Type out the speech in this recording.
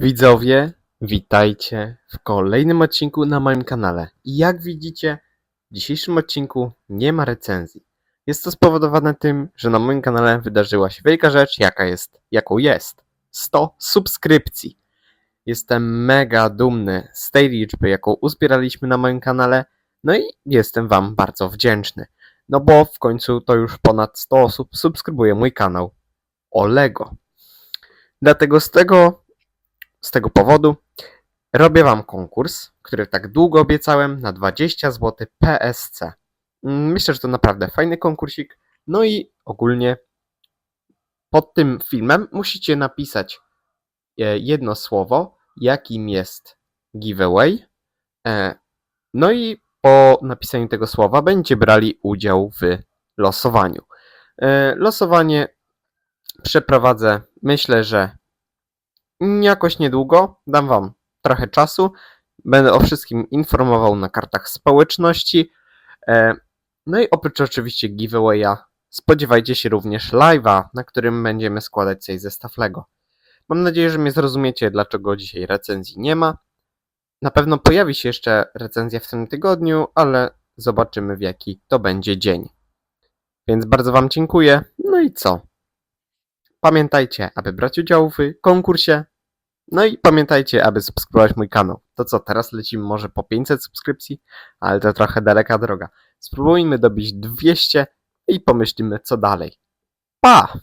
Widzowie, witajcie w kolejnym odcinku na moim kanale. I jak widzicie, w dzisiejszym odcinku nie ma recenzji. Jest to spowodowane tym, że na moim kanale wydarzyła się wielka rzecz, jaka jest, jaką jest 100 subskrypcji. Jestem mega dumny z tej liczby, jaką uzbieraliśmy na moim kanale, no i jestem Wam bardzo wdzięczny. No bo w końcu to już ponad 100 osób subskrybuje mój kanał o Lego. Dlatego z tego z tego powodu robię Wam konkurs, który tak długo obiecałem na 20 zł PSC. Myślę, że to naprawdę fajny konkursik. No i ogólnie pod tym filmem musicie napisać e, jedno słowo, jakim jest giveaway. E, No i po napisaniu tego słowa będziecie brali udział w losowaniu. E, Losowanie przeprowadzę, myślę, że jakoś niedługo, dam wam trochę czasu. Będę o wszystkim informował na kartach społeczności. E, No i oprócz oczywiście giveawaya, spodziewajcie się również live'a, na którym będziemy składać sobie zestaw Lego. Mam nadzieję, że mnie zrozumiecie, dlaczego dzisiaj recenzji nie ma. Na pewno pojawi się jeszcze recenzja w tym tygodniu, ale zobaczymy w jaki to będzie dzień. Więc bardzo Wam dziękuję. No i co? Pamiętajcie, aby brać udział w konkursie. No i pamiętajcie, aby subskrybować mój kanał. To co, teraz lecimy może po 500 subskrypcji, ale to trochę daleka droga. Spróbujmy dobić 200 i pomyślimy co dalej. Pa!